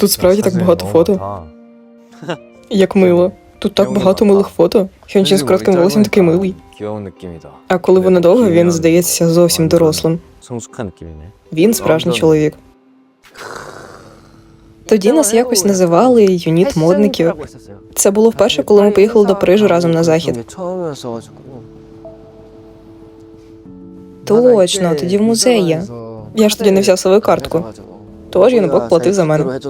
Тут справді так багато фото. Як мило. Тут так багато милих фото. Хьончин з коротким волоссям такий милий. А коли воно довго, він здається зовсім дорослим. Він справжній чоловік. Тоді нас якось називали юніт модників. Це було вперше, коли ми поїхали до Парижу разом на захід. Точно, тоді в музеї. Я ж тоді не взяв свою картку. Тож Янбок платив за мене.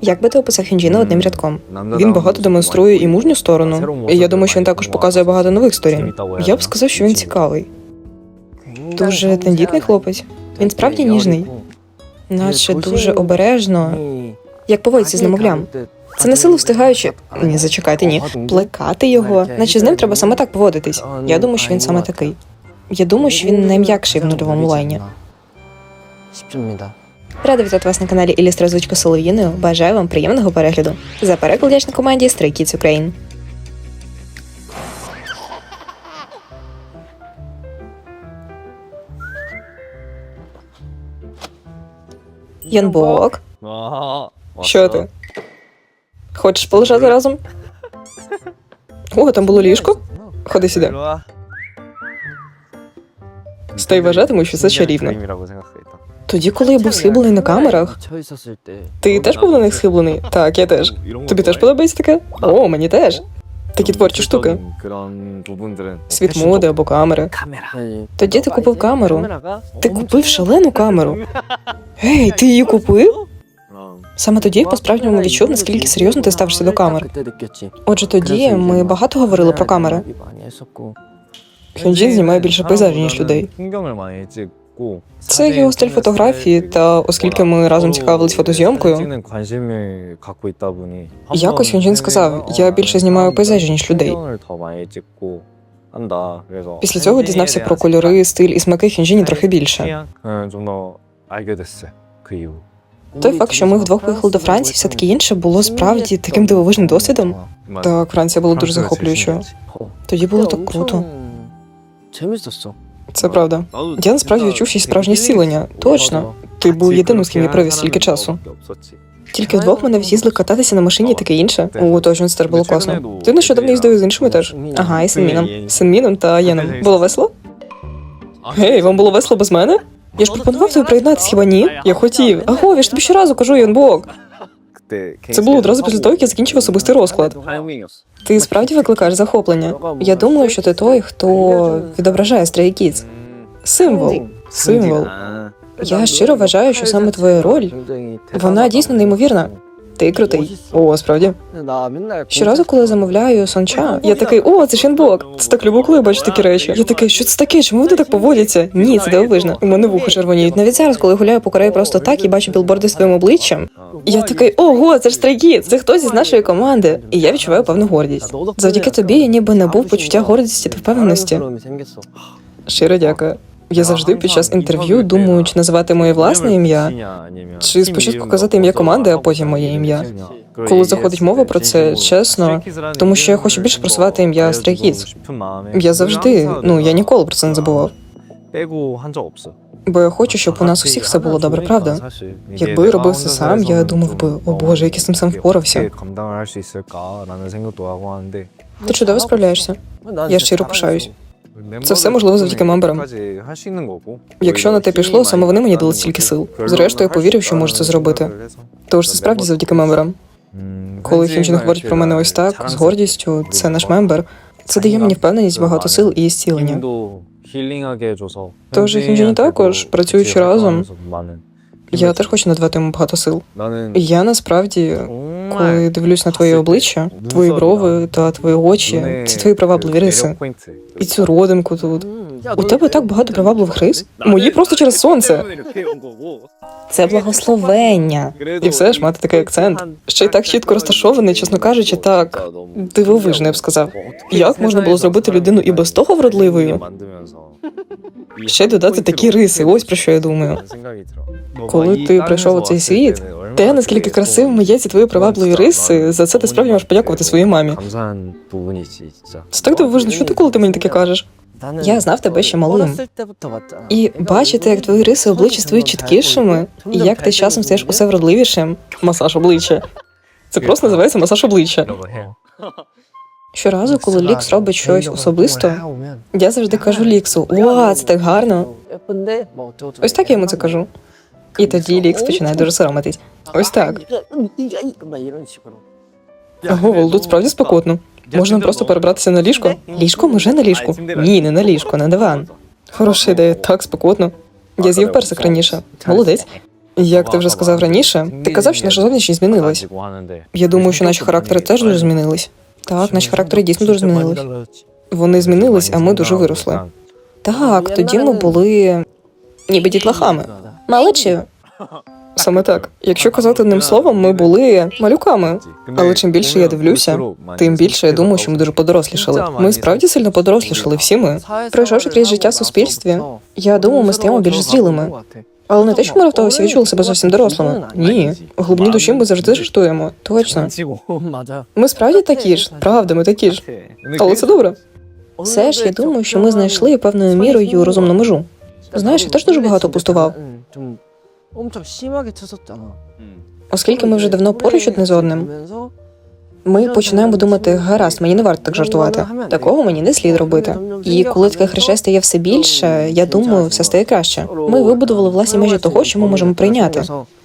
Як би ти описав Хінджіна одним рядком? Він багато демонструє і мужню сторону. І я думаю, що він також показує багато нових сторін. Я б сказав, що він цікавий. Дуже тендітний хлопець. Він справді ніжний, наче дуже обережно, як поводиться з немовлям. Це не силу встигаючи. Ні, зачекайте, ні. Плекати його, наче з ним треба саме так поводитись. Я думаю, що він саме такий. Я думаю, що він найм'якший в нульовому лайні. Рада вітати вас на каналі Ілістра Звучка Солов'їною. Бажаю вам приємного перегляду. За переклад дячна команді Stray Kids Ukraine. Янбок. Що ти? Хочеш полежати разом? О, там було ліжко. Ходи сюди. Стой вважатиму, що це чарівно тоді, коли я був схиблений на камерах. Ти теж був на них схиблений? Так, я теж. Тобі теж подобається таке? О, мені теж. Такі творчі штуки. Світ моди або камери. Тоді ти купив камеру. Ти купив шалену камеру. Гей, ти її купив? Саме тоді я по справжньому відчув, наскільки серйозно ти ставишся до камер. Отже, тоді ми багато говорили про камери. Хенджін знімає більше пейзажів, ніж людей. Це його стиль фотографії, та оскільки ми разом цікавились фотозйомкою, якось Юнджін сказав: я більше знімаю пейзажі, ніж людей. Після цього дізнався про кольори, стиль і смаки Хінжіні трохи більше. Той факт, що ми вдвох поїхали до Франції, все таки інше було справді таким дивовижним досвідом. Так, Франція була дуже захоплюючою. Тоді було так круто. Це правда. Я насправді відчув ще справжнє сілення. Точно. Ти був єдиним, з ким я провів стільки часу. Тільки вдвох мене в'їздили кататися на машині і таке інше. О, точно, це було класно. Ти нещодавно їздив з іншими теж. Ага, і синміном. Синміном та Єном. Було весело? Гей, вам було весело без мене? Я ж пропонував тобі приєднатися, хіба ні? Я хотів. Аго, я ж тобі щоразу кажу, Янбок. Це було одразу після того, як я закінчив особистий розклад. Ти справді викликаєш захоплення. Я думаю, що ти той, хто відображає Stray Kids. Символ. Символ. Я щиро вважаю, що саме твоя роль вона дійсно неймовірна. Ти крутий. О, справді. Щоразу, коли замовляю сонча, я такий, о, це шінбок. Це так любо, коли бачу такі речі. Я такий, що це таке? Чому вони так поводяться? Ні, це дивовижно. У мене вухо червоніють. Навіть зараз, коли гуляю по Кореї просто так і бачу білборди своїм обличчям. Я такий, ого, це ж стрейкіт, це хтось із нашої команди. І я відчуваю певну гордість. Завдяки тобі я ніби набув почуття гордості та впевненості. Щиро дякую. Я завжди під час інтерв'ю думаю, чи називати моє власне ім'я, чи спочатку казати ім'я команди, а потім моє ім'я. Коли заходить мова про це, чесно, тому що я хочу більше просувати ім'я Стрейкіц. Я завжди, ну я ніколи про це не забував. Бо я хочу, щоб у нас усіх все було добре, правда? Якби я робив це сам, я думав би, о Боже, як я з цим сам впорався. Ти чудово справляєшся. Я щиро пишаюсь. Це все можливо завдяки мемберам. Якщо на те пішло, саме вони мені дали стільки сил. Зрештою, я повірив, що можу це зробити. Тож це справді завдяки мемберам. Коли Хімджін говорить про мене ось так, з гордістю, це наш мембер. Це дає мені впевненість, багато сил і зцілення. Тож Хімджін також працюючи разом. Я теж хочу надавати йому багато сил. Я насправді коли дивлюсь на твоє обличчя, твої брови та твої очі, це твої привабливі риси. І цю родинку тут. У тебе так багато привабливих рис? Мої просто через сонце. Це благословення. І все ж мати такий акцент. Ще й так чітко розташований, чесно кажучи, так дивовижно, я б сказав. Як можна було зробити людину і без того вродливою? Ще й додати такі риси, ось про що я думаю. Коли ти прийшов у цей світ, те, наскільки красивими є ці твої привабливі риси, за це ти справді можеш подякувати своїй мамі. Це так дивовижно ти, коли ти мені таке кажеш. Я знав тебе ще малим. І бачити, як твої риси обличчя стають чіткішими, і як ти з часом стаєш усе вродливішим. Масаж обличчя. Це просто називається масаж обличчя. Щоразу, коли Лікс робить щось особисто, я завжди кажу Ліксу: «Уа, це так гарно. Ось так я йому це кажу. І тоді Лікс починає дуже соромитись. Ось так. Говол, тут справді спокотно. Можна просто перебратися на ліжко. Ліжко, може на ліжку? Ні, не ну, на ліжко, на диван. Хороша ідея, так спокотно. Я з'їв персик раніше. Молодець. Як ти вже сказав раніше, ти казав, що наша зовнішність змінилась. Я думаю, що наші характери теж дуже змінились. Так, наші характери дійсно дуже змінились. Вони змінились, а ми дуже виросли. Так, тоді ми були ніби дітлахами. Малечі. Саме так. Якщо казати одним словом, ми були малюками. Але чим більше я дивлюся, Тим більше я думаю, що ми дуже подорослішали. Ми справді сильно подорослішали, всі ми. Пройшовши крізь життя в суспільстві, я думаю, ми стаємо більш зрілими. Але не те, що ми раптово відчули себе зовсім дорослими. Ні, в глибині душі ми завжди жартуємо. Точно. Ми справді такі ж, правда, ми такі ж. Але це добре. Все ж я думаю, що ми знайшли певною мірою розумну межу. Знаєш, я теж дуже багато пустував. 좀 엄청 심하게 쳤었잖아. Оскільки ми вже давно поруч одне з одним, ми починаємо думати, гаразд, мені не варто так жартувати. Такого мені не слід робити. І коли таких речей стає все більше, я думаю, все стає краще. Ми вибудували власні межі того, що ми можемо прийняти.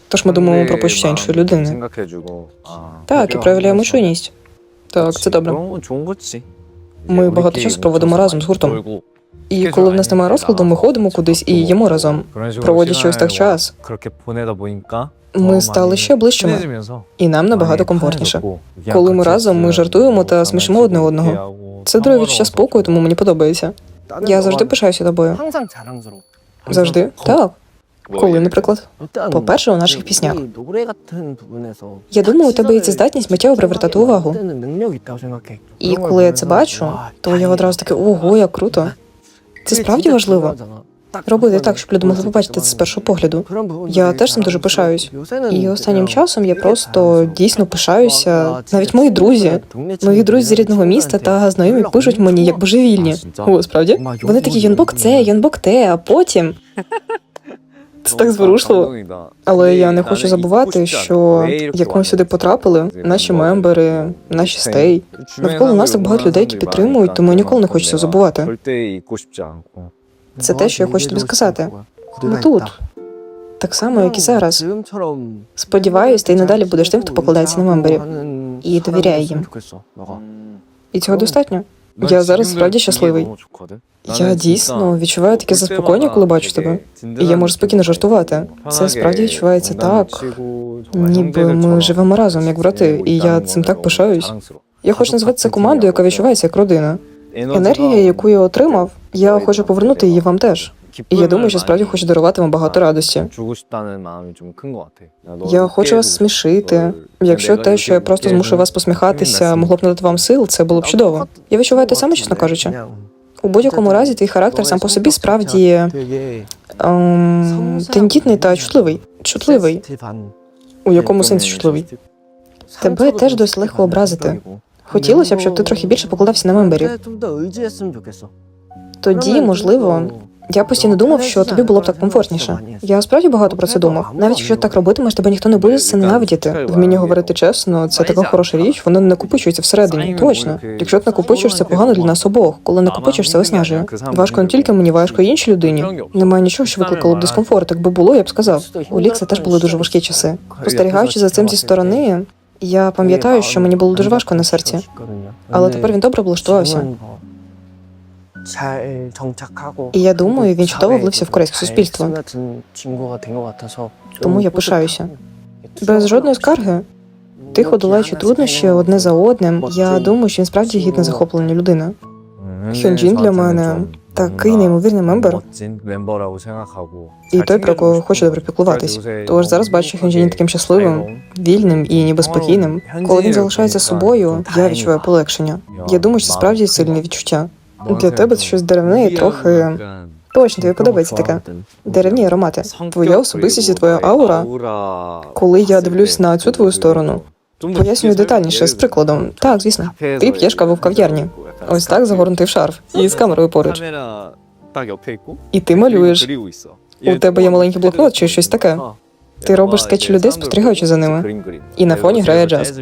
Тож ми думаємо про почуття іншої людини. 생각해주고 아, Так, і проявляємо чуйність. Так, це добре. 그런 건 좋은 거지. Ми багато часу проводимо разом з гуртом. І коли в нас немає розкладу, ми ходимо кудись і їмо разом, проводячи ось так час. Ми стали ще ближчими, і нам набагато комфортніше. Коли ми разом ми жартуємо та смішимо одне одного. Це другий час спокою, тому мені подобається. Я завжди пишаюся тобою. Завжди так. Коли, наприклад, по-перше, у наших піснях Я думаю, у тебе є ця здатність миттєво привертати увагу. І коли я це бачу, то я одразу таки ого, як круто. Це справді важливо. Робити так, щоб люди могли побачити це з першого погляду. Я теж цим дуже пишаюсь. І останнім часом я просто дійсно пишаюся. Навіть мої друзі, мої друзі з рідного міста та знайомі пишуть мені як божевільні. О, справді? Вони такі Йонбок це, Йонбок те, а потім. Це так зворушливо. Але я не хочу забувати, що як ми сюди потрапили, наші мембери, наші стей навколо нас так багато людей, які підтримують, тому я ніколи не хочеться забувати. Це те, що я хочу тобі сказати. Ми тут. Так само, як і зараз. Сподіваюсь, ти й надалі будеш тим, хто покладається на мемберів і довіряє їм. І цього достатньо. Я зараз справді щасливий. Я дійсно відчуваю таке заспокоєння, коли бачу тебе. І я можу спокійно жартувати. Це справді відчувається так, ніби ми живемо разом, як брати, і я цим так пишаюсь. Я хочу назвати це командою, яка відчувається як родина. Енергія, яку я отримав, я хочу повернути її вам теж. І я думаю, що справді хочу дарувати вам багато радості. Я хочу вас смішити. Якщо те, що я просто змушу вас посміхатися, могло б надати вам сил, це було б чудово. Я відчуваю те саме, чесно кажучи. У будь-якому разі твій характер сам по собі справді ем, тендітний та чутливий. Чутливий. У якому сенсі чутливий? Тебе теж досить легко образити. Хотілося б, щоб ти трохи більше покладався на мемберів. Тоді, можливо, я постійно думав, що тобі було б так комфортніше. Я справді багато про це думав. Навіть якщо так робитимеш, тебе ніхто не буде це ненавидіти. Вміння говорити чесно, це така хороша річ, воно не накопичується всередині. Точно. Якщо ти накопичуєш, це погано для нас обох. Коли накопичуєш, це виснажує. Важко не тільки мені, важко й іншій людині. Немає нічого, що викликало б дискомфорт. Якби було, я б сказав. У Лікса теж були дуже важкі часи. Спостерігаючи за цим зі сторони, я пам'ятаю, що мені було дуже важко на серці. Але тепер він добре облаштувався. І я думаю, він чудово влився в корейське суспільство. Тому я пишаюся. Без жодної скарги. Тихо долаючи труднощі одне за одним, я думаю, що він справді гідна захоплення людина. Хьонджін для мене такий неймовірний мембер. І той, про кого хочу добре піклуватись. Тож зараз бачу Хьонджін таким щасливим, вільним і ніби спокійним. Коли він залишається собою, я відчуваю полегшення. Я думаю, що це справді сильне відчуття. Для тебе це щось деревне і трохи. Точно, тобі подобається таке. Деревні аромати. Твоя особистість і твоя аура. Коли я дивлюсь на цю твою сторону, пояснюю детальніше з прикладом. Так, звісно, ти п'єш каву в кав'ярні. Ось так загорнутий шарф і з камерою поруч. І ти малюєш. У тебе є маленький блокнот чи щось таке. Ти робиш скетчі людей, спостерігаючи за ними. І на фоні грає джаз.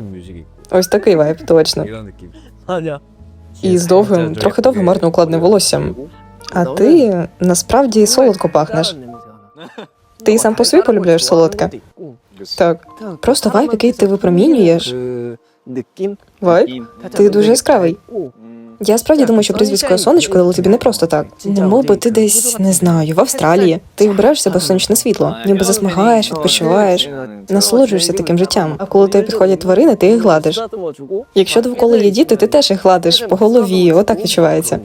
Ось такий вайб, точно і з довгим, трохи довгим марно укладним волоссям. А ти насправді солодко пахнеш. Ти сам по собі полюбляєш солодке. Так, просто вайб, який ти випромінюєш. Вайб? Ти дуже яскравий. Я справді думаю, що прізвисько сонечко дало тобі не просто так. Немов ну, би ти десь не знаю, в Австралії. Ти вбираєш себе сонячне світло, ніби засмагаєш, відпочиваєш, насолоджуєшся таким життям. А коли тебе підходять тварини, ти їх гладиш. Якщо довкола є діти, ти теж їх гладиш по голові. Отак відчувається.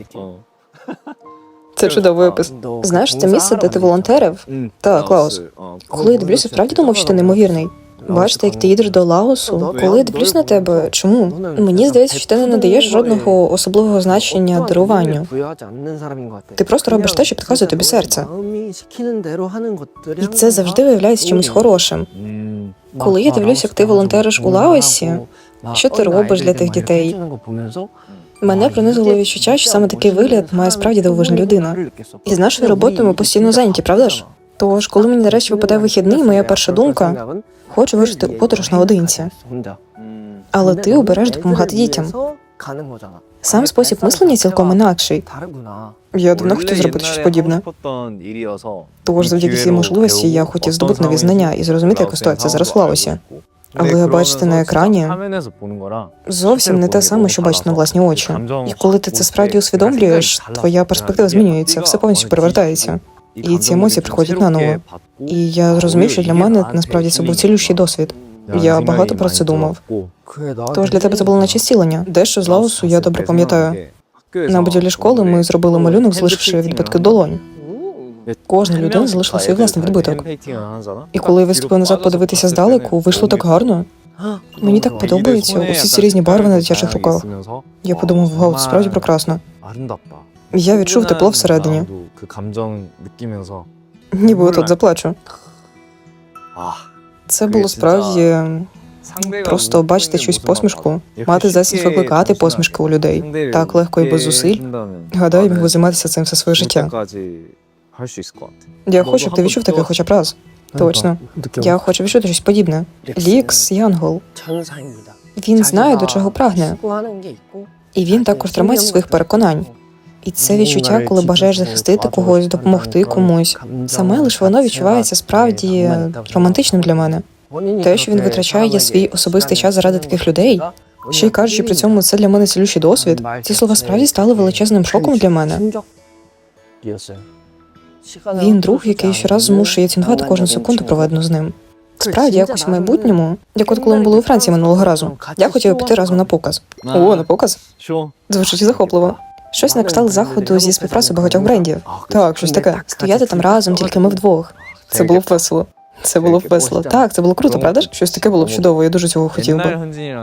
Це чудовий опис. Знаєш, це місце, де ти волонтерив? Так, Клаус. Коли я дивлюся, справді думав, що ти неймовірний. Бачите, як ти їдеш до Лаосу. Коли я дивлюсь на тебе, чому? Мені здається, що ти не надаєш жодного особливого значення даруванню. Ти просто робиш те, що підказує тобі серце. І це завжди виявляється чимось хорошим. Коли я дивлюсь, як ти волонтериш у Лаосі, що ти робиш для тих дітей? Мене принизило відчуття, що саме такий вигляд має справді дивовижна людина. І з нашою роботою ми постійно зайняті, правда ж? Тож, коли мені нарешті випадає вихідний, моя перша думка хочу вирушити у подорож наодинці. Але ти обереш допомагати дітям. Сам спосіб мислення цілком інакший. Я давно хотів зробити щось подібне. Тож, завдяки цій можливості, я хотів здобути нові знання і зрозуміти, як ситуація зараз Лаосі. Але бачити на екрані зовсім не те саме, що бачити на власні очі. І коли ти це справді усвідомлюєш, твоя перспектива змінюється, все повністю перевертається. І ці емоції приходять наново. І я зрозумів, що для мене насправді це був цілющий досвід. Я багато про це думав. Тож для тебе це було наче зцілення. Дещо з Лаосу я добре пам'ятаю. На будівлі школи ми зробили малюнок, залишивши відбитки долонь. Кожна людина залишила свій власний відбиток. І коли я виступив назад подивитися здалеку, вийшло так гарно. Мені так подобається усі ці різні барви на дитячих руках. Я подумав, вау, це справді прекрасно. Я відчув тепло всередині. Ніби тут заплачу. Це було справді просто бачити щось посмішку, мати здатність викликати посмішки у людей так легко і без зусиль. Гадаю, міг би займатися цим все своє життя. Я хочу, щоб ти відчув таке хоча б раз. Точно. Я хочу відчути щось подібне. Лікс Янгол. Він знає, до чого прагне. І він також тримається своїх переконань. І це відчуття, коли бажаєш захистити когось, допомогти комусь. Саме лише воно відчувається справді романтичним для мене. Те, що він витрачає свій особистий час заради таких людей, ще й кажучи при цьому, це для мене цілющий досвід. Ці слова справді стали величезним шоком для мене. Він друг, який щораз змушує цінувати кожну секунду, проведену з ним. Справді, якось в майбутньому, як от коли ми були у Франції минулого разу, я хотів піти разом на показ. О, на показ? Звучить захопливо. Щось на кшталт заходу зі співпраці багатьох брендів. Так, щось таке. Стояти там разом, тільки ми вдвох. Це було б весело. Це було б весело. Так, це було круто, правда ж? Щось таке було б чудово, я дуже цього хотів би.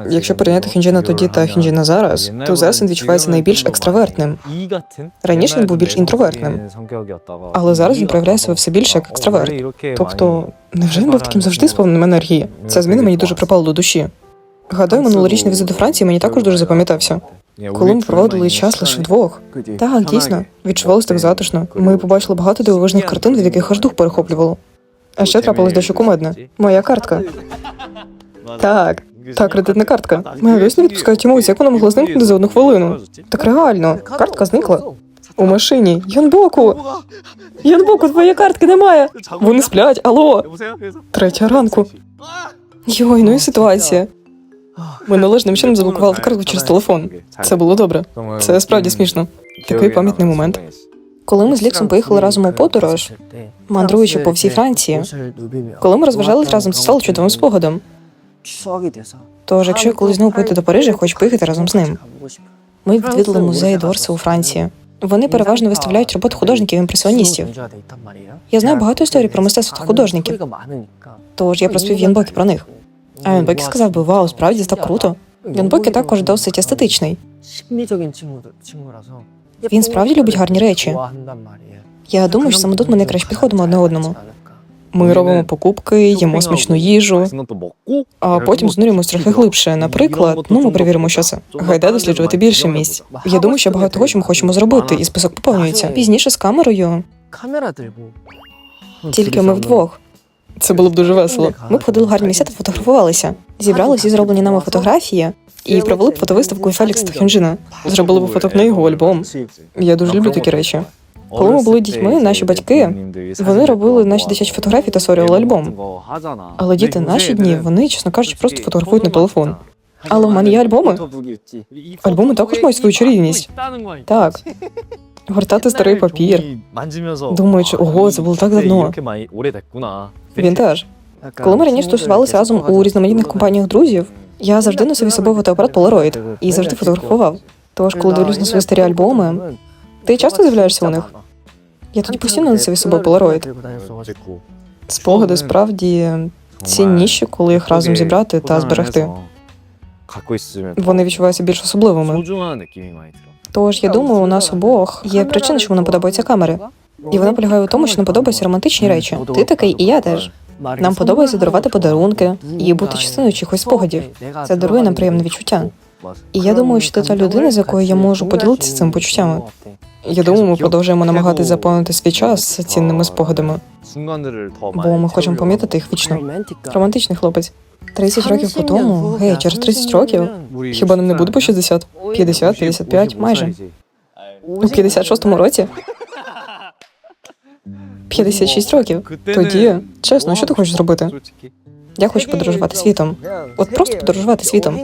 Якщо порівняти Хінджіна тоді та Хінджіна зараз, то зараз він відчувається найбільш екстравертним. Раніше він був більш інтровертним. Але зараз він проявляє себе все більше як екстраверт. Тобто, невже він був таким завжди сповненим енергії? Ця зміна мені дуже припала до душі. Гадаю, минулорічний візит до Франції мені також дуже запам'ятався. Коли ми проводили час лише вдвох. Так, дійсно, відчувалось так затишно. Ми побачили багато дивовижних картин, від яких аж дух перехоплювало. А ще трапилось дещо кумедне. Моя картка. Так, та кредитна картка. Моя весь не відпускають йому, як вона могла зникнути за одну хвилину. Так реально, картка зникла. У машині. Янбоку! Янбоку, твоєї картки немає! Вони сплять, алло! Третя ранку. Йой, ну і ситуація. Ми належним чином заблокували картку через телефон. Це було добре. Це справді смішно. Такий пам'ятний момент. Коли ми з Ліксом поїхали разом у подорож, мандруючи по всій Франції, коли ми розважались разом, це стало чудовим спогадом. Тож, якщо я колись знову поїду до Парижа, я хочу поїхати разом з ним. Ми відвідали музей Дорса у Франції. Вони переважно виставляють роботи художників-імпресіоністів. Я знаю багато історій про мистецтво та художників, тож я розповів Янбокі про них. А він Янбекі сказав би вау, справді так круто. Він Янбекі також досить естетичний. Він справді любить гарні речі. Я думаю, що саме тут ми найкраще підходимо одне одному. Ми робимо покупки, їмо смачну їжу, а потім знурюємось трохи глибше. Наприклад, ну ми перевіримо, що це гайда досліджувати більше місць. Я думаю, що багато того, що ми хочемо зробити, і список поповнюється. Пізніше з камерою. Тільки ми вдвох. Це було б дуже весело. Ми б ходили в гарні місця та фотографувалися. Зібрали всі зроблені нами фотографії і провели б фотовиставку у Фелікса та Хюнджина. Зробили б фотокнигу, альбом. Я дуже люблю такі речі. Коли ми були дітьми, наші батьки вони робили наші дитячі фотографії та створювали альбом. Але діти наші дні, вони, чесно кажучи, просто фотографують на телефон. Але в мене є альбоми. Альбоми також мають свою чарівність. Так. Гортати старий папір. Думаючи, ого, це було так давно. Він теж. Коли ми раніше тусувалися разом у різноманітних компаніях друзів, я завжди носив із собою фотоапарат Polaroid і завжди фотографував. Тож, коли дивлюсь на свої старі альбоми, ти часто з'являєшся у них? Я тоді постійно носив із собою Polaroid. Спогади справді цінніші, коли їх разом зібрати та зберегти. Вони відчуваються більш особливими. Тож я думаю, у нас обох є причина, чому нам подобаються камери. І вона полягає у тому, що нам подобаються романтичні речі. Ти такий, і я теж. Нам подобається дарувати подарунки і бути частиною чихось спогадів. Це дарує нам приємне відчуття. І я думаю, що ти та людина, з якою я можу поділитися цими почуттями. Я думаю, ми продовжуємо намагатися заповнити свій час цінними спогадами. Бо ми хочемо помітити їх вічно. Романтичний хлопець. 30 років по тому, гей, через 30 років. Хіба нам не буде по 60? 50, 55, майже. У 56-му році? 56 років. Тоді, чесно, що ти хочеш зробити? Я хочу подорожувати світом. От просто подорожувати світом.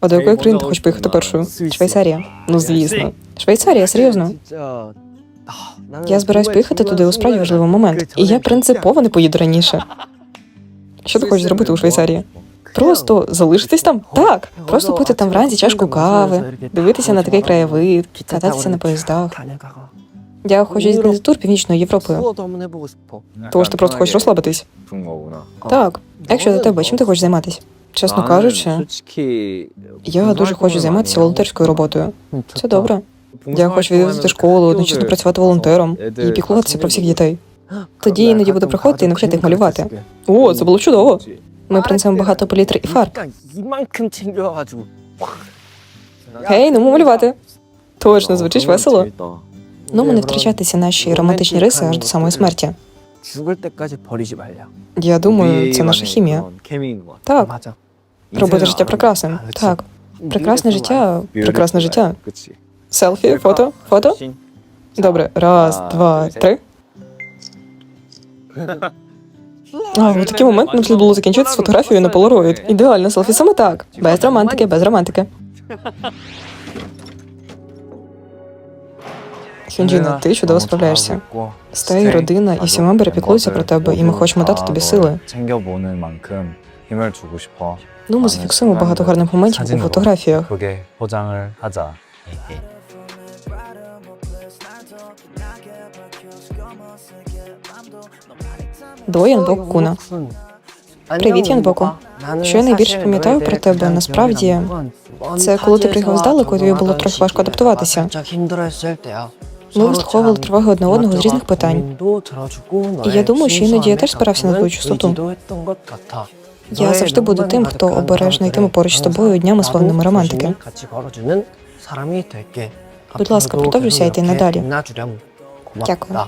А до якої країни ти хочеш поїхати першою? Швейцарія. Ну звісно. Швейцарія, серйозно. Я збираюсь поїхати туди у справді важливий момент, і я принципово не поїду раніше. Що ти хочеш зробити у Швейцарії? Просто залишитись там? Так. Просто пити там вранці чашку кави, дивитися на такий краєвид, кататися на поїздах. Я хочу їздити тур північною Європою. Тож ти просто хочеш розслабитись? Так. Якщо до тебе, чим ти хочеш займатися? Чесно кажучи, я дуже хочу займатися волонтерською роботою. Це добре. Я хочу відвідати школу, одночасно працювати волонтером і піклуватися про всіх дітей. Тоді іноді буду приходити і навчати їх малювати. О, це було чудово. Ми принесемо багато палітри і фарб. Гей, ну малювати. Точно звучить весело. Ну, ми не втрачатися наші романтичні риси аж до самої смерті. Я думаю, це наша хімія. Так. Робити життя прекрасним. Так. Прекрасне життя, прекрасне життя. Селфі, фото, фото. Добре. Раз, два, три. А, в такий момент нам слід було закінчити з фотографією на Polaroid. Ідеально селфі саме так. Без романтики, без романтики. Хінджіна, ну ти чудово справляєшся. Стей, родина і всі мембери про тебе, і ми хочемо дати тобі сили. Ну, ми зафіксуємо багато гарних моментів у фотографіях. До Янбок Куна. Привіт, Янбоку. Що я найбільше пам'ятаю про тебе, насправді, це коли ти приїхав здалеку, тобі було трохи важко адаптуватися. Ми вислуховували тривоги одне одного з різних питань. І я думаю, що іноді я теж спирався на твою чистоту. Я завжди буду тим, хто обережно йтиме поруч з тобою днями сповненими романтики. Будь ласка, продовжуй сяйти надалі. Дякую.